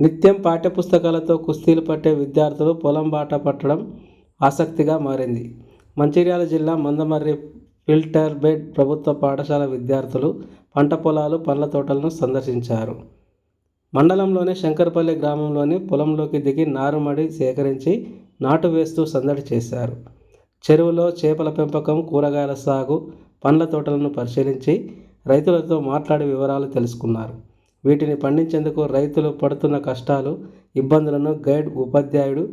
నిత్యం పాఠ్యపుస్తకాలతో కుస్తీలు పట్టే విద్యార్థులు పొలం బాట పట్టడం ఆసక్తిగా మారింది. మంచిర్యాల జిల్లా మందమర్రి ఫిల్టర్ బెడ్ ప్రభుత్వ పాఠశాల విద్యార్థులు పంట పొలాలు పండ్ల తోటలను సందర్శించారు. మండలంలోని శంకరపల్లి గ్రామంలోని పొలంలోకి దిగి నారుమడి సేకరించి నాటు వేస్తూ సందడి చేశారు. చెరువులో చేపల పెంపకం కూరగాయల సాగు పండ్ల తోటలను పరిశీలించి రైతులతో మాట్లాడి వివరాలు తెలుసుకున్నారు. వీటిని పండించేందుకు రైతులు పడుతున్న కష్టాలు ఇబ్బందులను గైడ్ ఉపాధ్యాయుడు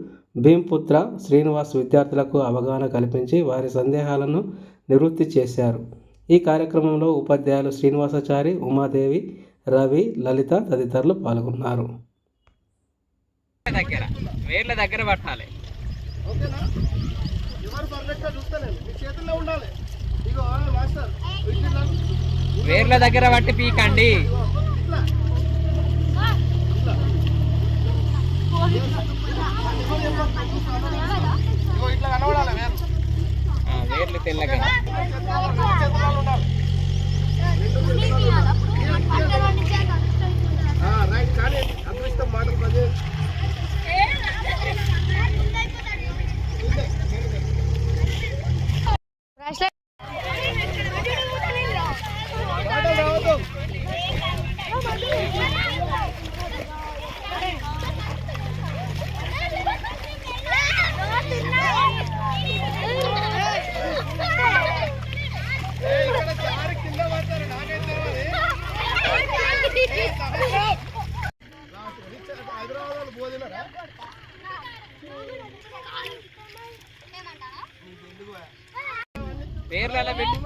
భీంపుత్ర శ్రీనివాస్ విద్యార్థులకు అవగాహన కల్పించి వారి సందేహాలను నివృత్తి చేశారు. ఈ కార్యక్రమంలో ఉపాధ్యాయులు శ్రీనివాసాచారి ఉమాదేవి రవి లలిత తదితరులు పాల్గొన్నారు. దగ్గర వేర్ల దగ్గర పట్టాలి. ఓకేనా? ఎవరు పర్ఫెక్ట్గా చూస్తలేదు మీ చేతుల్లో ఉండాలి. ఇగో మాస్టర్ ఇట్లా వేర్ల దగ్గర పట్టి పీకండి. ఇట్లా కనబడాలి వేరు వేర్లు తెల్లగా వాళ్ళు పోదినారా వేర్లలో పెట్టి